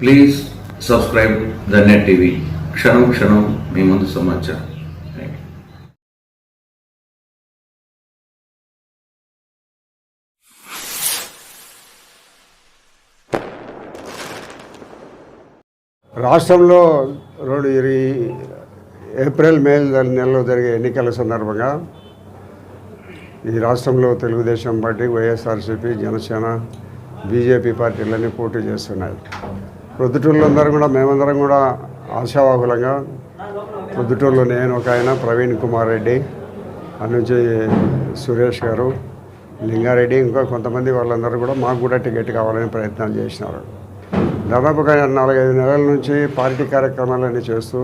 Please subscribe the Net TV క్షణం క్షణం మీ ముందు సమాచారం. రాష్ట్రంలో రెండు ఇరవై ఏప్రిల్ మే నెలలో జరిగే ఎన్నికల సందర్భంగా ఈ రాష్ట్రంలో తెలుగుదేశం పార్టీ వైఎస్ఆర్సీపీ జనసేన బీజేపీ పార్టీలన్నీ పోటీ చేస్తున్నాయి. ప్రొద్దుటూరులో కూడా మేమందరం కూడా ఆశావాహులంగా ప్రొద్దుటూరులో నేను ఒక ఆయన ప్రవీణ్ కుమార్ రెడ్డి అటు నుంచి సురేష్ గారు లింగారెడ్డి ఇంకా కొంతమంది వాళ్ళందరూ కూడా మాకు కూడా టికెట్ కావాలని ప్రయత్నాలు చేసినారు. దాదాపు ఒక నాలుగైదు నెలల నుంచి పార్టీ కార్యక్రమాలన్నీ చేస్తూ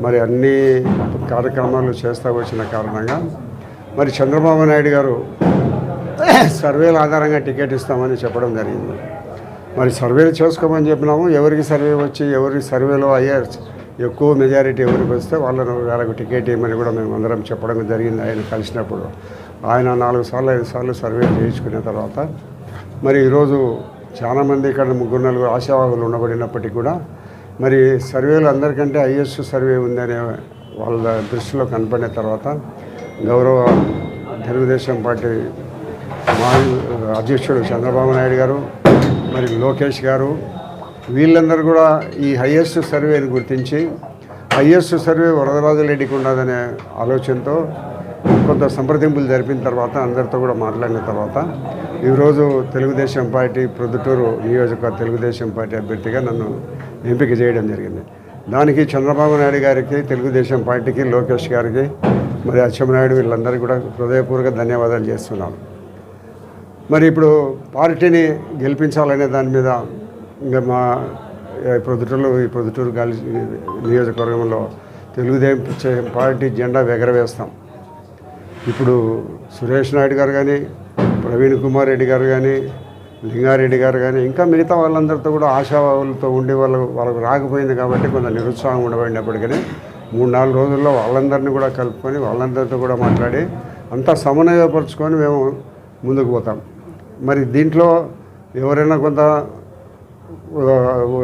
మరి అన్ని కార్యక్రమాలు చేస్తూ వచ్చిన కారణంగా మరి చంద్రబాబు నాయుడు గారు సర్వేల ఆధారంగా టికెట్ ఇస్తామని చెప్పడం జరిగింది. మరి సర్వేలు చేసుకోమని చెప్పినాము. ఎవరికి సర్వే వచ్చి ఎవరి సర్వేలో అయ్యే ఎక్కువ మెజారిటీ ఎవరికి వస్తే వాళ్ళను వాళ్ళకు టికెట్ ఇవ్వమని కూడా మేము అందరం చెప్పడం జరిగింది. ఆయన కలిసినప్పుడు ఆయన నాలుగు సార్లు ఐదు సార్లు సర్వే చేయించుకున్న తర్వాత మరి ఈరోజు చాలామంది ఇక్కడ ముగ్గురు నలుగురు ఆశావాహులు ఉండబడినప్పటికీ కూడా మరి సర్వేలు అందరికంటే ఐఎస్ సర్వే ఉందనే వాళ్ళ దృష్టిలో కనపడిన తర్వాత గౌరవ తెలుగుదేశం పార్టీ మా అధ్యక్షుడు చంద్రబాబు నాయుడు గారు మరి లోకేష్ గారు వీళ్ళందరూ కూడా ఈ హయ్యెస్ట్ సర్వేని గుర్తించి హయ్యెస్ట్ సర్వే వరదరాజులరెడ్డికి ఉన్నదనే ఆలోచనతో కొంత సంప్రదింపులు జరిపిన తర్వాత అందరితో కూడా మాట్లాడిన తర్వాత ఈరోజు తెలుగుదేశం పార్టీ ప్రొద్దుటూరు నియోజక తెలుగుదేశం పార్టీ అభ్యర్థిగా నన్ను ఎంపిక చేయడం జరిగింది. దానికి చంద్రబాబు నాయుడు గారికి తెలుగుదేశం పార్టీకి లోకేష్ గారికి మరి అచ్చెన్నాయుడు వీళ్ళందరికీ కూడా హృదయపూర్వక ధన్యవాదాలు చేస్తున్నాను. మరి ఇప్పుడు పార్టీని గెలిపించాలనే దాని మీద ఇంకా మా ఈ ప్రొద్దుటూరులో ఈ ప్రొద్దుటూరు గాలి నియోజకవర్గంలో తెలుగుదేశం పార్టీ జెండా ఎగరవేస్తాం ఇప్పుడు సురేష్ నాయుడు గారు కానీ ప్రవీణ్ కుమార్ రెడ్డి గారు కానీ లింగారెడ్డి గారు కానీ ఇంకా మిగతా వాళ్ళందరితో కూడా ఆశావాదులతో ఉండి వాళ్ళు వాళ్ళకు రాకపోయింది కాబట్టి కొంత నిరుత్సాహం ఉండబడినప్పటికీ మూడు నాలుగు రోజుల్లో వాళ్ళందరినీ కూడా కలుపుకొని వాళ్ళందరితో కూడా మాట్లాడి అంతా సమన్వయపరుచుకొని మేము ముందుకు పోతాం. మరి దీంట్లో ఎవరైనా కొంత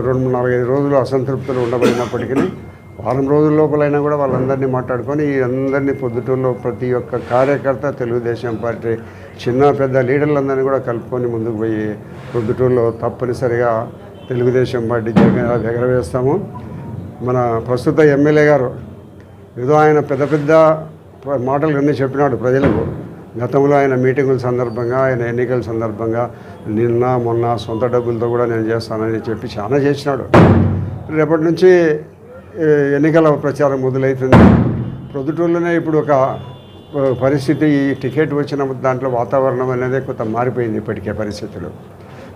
రెండు నాలుగైదు రోజులు అసంతృప్తులు ఉండబడినప్పటికీ వారం రోజుల లోపలైనా కూడా వాళ్ళందరినీ మాట్లాడుకొని అందరినీ పొద్దుటూరులో ప్రతి ఒక్క కార్యకర్త తెలుగుదేశం పార్టీ చిన్న పెద్ద లీడర్లందరినీ కూడా కలుపుకొని ముందుకు పోయి పొద్దుటూరులో తప్పనిసరిగా తెలుగుదేశం పార్టీ జగన్ ఎగరవేస్తాము మన ప్రస్తుత ఎమ్మెల్యే గారు ఏదో ఆయన పెద్ద పెద్ద మాటలు అన్నీ చెప్పినాడు ప్రజలకు. గతంలో ఆయన మీటింగుల సందర్భంగా ఆయన ఎన్నికల సందర్భంగా నిన్న మొన్న సొంత డబ్బులతో కూడా నేను చేస్తానని చెప్పి చాలా చేసినాడు. రేపటి నుంచి ఎన్నికల ప్రచారం మొదలవుతుంది ప్రొద్దుటూరులోనే ఇప్పుడు ఒక పరిస్థితి ఈ టికెట్ వచ్చిన దాంట్లో వాతావరణం అనేది కొంత మారిపోయింది ఇప్పటికే పరిస్థితులు.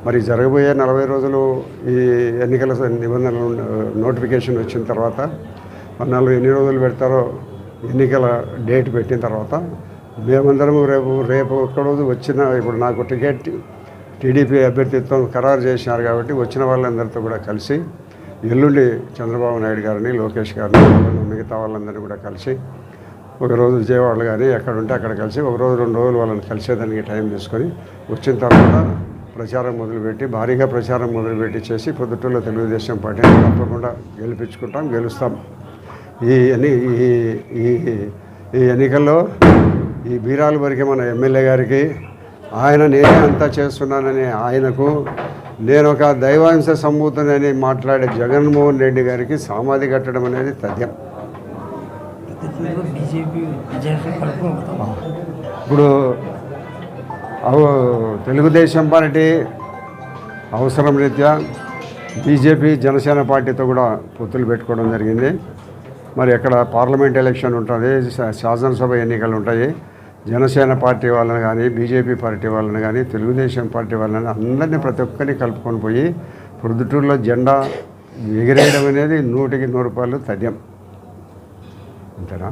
మరి జరగబోయే నలభై రోజులు ఈ ఎన్నికల నిబంధనలు నోటిఫికేషన్ వచ్చిన తర్వాత నాలుగు ఎన్ని రోజులు పెడతారో ఎన్నికల డేట్ పెట్టిన తర్వాత మేమందరము రేపు రేపు ఒక్కరోజు వచ్చిన ఇప్పుడు నాకు టికెట్ టీడీపీ అభ్యర్థిత్వం ఖరారు చేసినారు కాబట్టి వచ్చిన వాళ్ళందరితో కూడా కలిసి ఎల్లుండి చంద్రబాబు నాయుడు గారిని లోకేష్ గారిని మిగతా వాళ్ళందరినీ కూడా కలిసి ఒకరోజు విజయవాడలో కానీ ఎక్కడ ఉంటే అక్కడ కలిసి ఒక రోజు రెండు రోజులు వాళ్ళని కలిసేదానికి టైం తీసుకొని వచ్చిన తర్వాత ప్రచారం మొదలుపెట్టి భారీగా ప్రచారం మొదలుపెట్టి చేసి పొద్దుటూరులో తెలుగుదేశం పార్టీని తప్పకుండా గెలిపించుకుంటాం గెలుస్తాం. ఈ ఎన్ని ఈ ఈ ఈ ఎన్నికల్లో ఈ బీరాలు వరకే మన ఎమ్మెల్యే గారికి ఆయన నేనే అంతా చేస్తున్నానని ఆయనకు నేను ఒక దైవాంశ సంభూతునని మాట్లాడే జగన్మోహన్ రెడ్డి గారికి సమాధి కట్టడం అనేది తథ్యం. ఇప్పుడు తెలుగుదేశం పార్టీ అవసరం రీత్యా బీజేపీ జనసేన పార్టీతో కూడా పొత్తులు పెట్టుకోవడం జరిగింది. మరి ఎక్కడ పార్లమెంట్ ఎలక్షన్ ఉంటుంది శాసనసభ ఎన్నికలు ఉంటాయి. జనసేన పార్టీ వాళ్ళని కానీ బీజేపీ పార్టీ వాళ్ళని కానీ తెలుగుదేశం పార్టీ వాళ్ళని అందరినీ ప్రతి ఒక్కరిని కలుపుకొని పోయి ప్రొద్దుటూరులో జెండా ఎగిరేయడం అనేది నూటికి నూరు రూపాయలు తథ్యం. అంతేనా?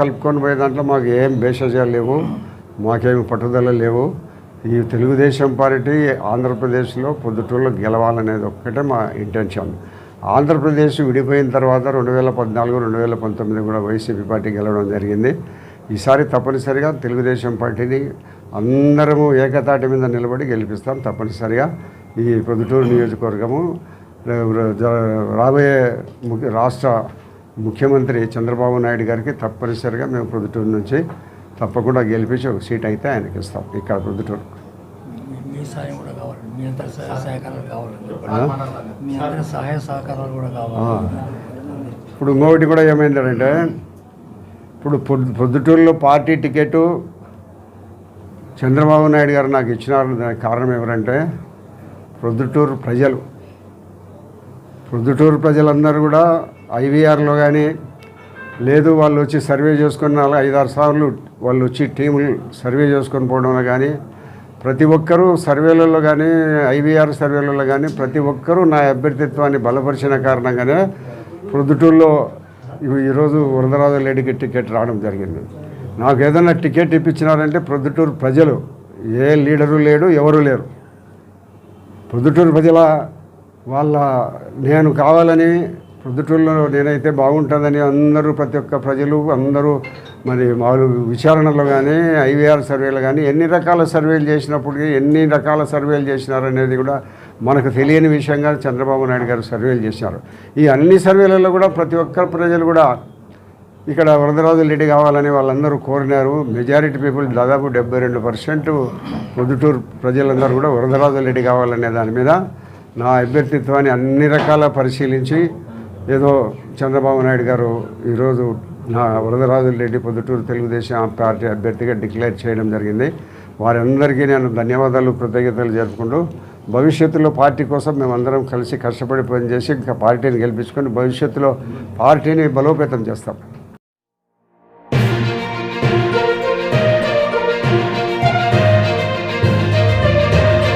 కలుపుకొని పోయే దాంట్లో మాకు ఏం భేషజాలు లేవు మాకేమి పట్టుదల లేవు. ఈ తెలుగుదేశం పార్టీ ఆంధ్రప్రదేశ్లో పొద్దుటూరులో గెలవాలనేది ఒక్కటే మా ఇంటెన్షన్ ఆంధ్రప్రదేశ్ విడిపోయిన తర్వాత రెండు వేల పద్నాలుగు రెండు వేల పంతొమ్మిది కూడా వైసీపీ పార్టీ గెలవడం జరిగింది. ఈసారి తప్పనిసరిగా తెలుగుదేశం పార్టీని అందరము ఏకతాటి మీద నిలబడి గెలిపిస్తాం తప్పనిసరిగా. ఈ పొద్దుటూరు నియోజకవర్గము రాబోయే ముఖ్య రాష్ట్ర ముఖ్యమంత్రి చంద్రబాబు నాయుడు గారికి తప్పనిసరిగా మేము పొద్దుటూరు నుంచి తప్పకుండా గెలిపించి ఒక సీట్ అయితే ఆయనకి ఇస్తాం ఇక్కడ పొద్దుటూరు. సాయం కూడా కావాలి. మీ అందరి సహాయ సహకారాలు కావాలండి ఆ? మీ అందరి సహాయ సహకారాలు కూడా. కావాలి. ఇప్పుడు ఇంకొకటి కూడా ఏమైందంటే ఇప్పుడు పొద్దు పొద్దుటూరులో పార్టీ టికెట్ చంద్రబాబు నాయుడు గారు నాకు ఇచ్చిన దానికి కారణం ఎవరంటే ప్రొద్దుటూరు ప్రజలు. ప్రొద్దుటూరు ప్రజలందరూ కూడా ఐవీఆర్లో కానీ లేదు వాళ్ళు వచ్చి సర్వే చేసుకున్న ఐదారు సార్లు వాళ్ళు వచ్చి టీములు సర్వే చేసుకొని పోవడంలో కానీ ప్రతి ఒక్కరూ సర్వేలలో కానీ ఐవీఆర్ సర్వేలలో కానీ ప్రతి ఒక్కరూ నా అభ్యర్థిత్వాన్ని బలపరిచిన కారణంగానే ప్రొద్దుటూరులో ఈరోజు వరదరాజు లేడీకి టికెట్ రావడం జరిగింది. నాకు ఏదైనా టికెట్ ఇప్పించినారంటే ప్రొద్దుటూరు ప్రజలు. ఏ లీడరు లేడు ఎవరు లేరు. ప్రొద్దుటూరు ప్రజల వాళ్ళ నేను కావాలని ప్రొద్దుటూరులో నేనైతే బాగుంటుందని అందరూ ప్రతి ఒక్క ప్రజలు అందరూ మరి మామూలు విచారణలో కానీ ఐవీఆర్ సర్వేలు కానీ ఎన్ని రకాల సర్వేలు చేసినప్పటికీ ఎన్ని రకాల సర్వేలు చేసినారనేది కూడా మనకు తెలియని విషయంగా చంద్రబాబు నాయుడు గారు సర్వేలు చేసినారు ఈ అన్ని సర్వేలలో కూడా ప్రతి ఒక్క ప్రజలు కూడా ఇక్కడ వరదరాజు రెడ్డి కావాలని వాళ్ళందరూ కోరినారు. మెజారిటీ పీపుల్ దాదాపు డెబ్బై రెండు పర్సెంట్ పొద్దుటూరు ప్రజలందరూ కూడా వరదరాజు రెడ్డి కావాలనే దాని మీద నా అభ్యర్థిత్వాన్ని అన్ని రకాల పరిశీలించి ఏదో చంద్రబాబు నాయుడు గారు ఈరోజు నా వరదరాజు రెడ్డి పొద్దుటూరు తెలుగుదేశం పార్టీ అభ్యర్థిగా డిక్లేర్ చేయడం జరిగింది. వారందరికీ నేను ధన్యవాదాలు కృతజ్ఞతలు జరుపుకుంటూ భవిష్యత్తులో పార్టీ కోసం మేమందరం కలిసి కష్టపడి పనిచేసి ఇంకా పార్టీని గెలిపించుకొని భవిష్యత్తులో పార్టీని బలోపేతం చేస్తాం.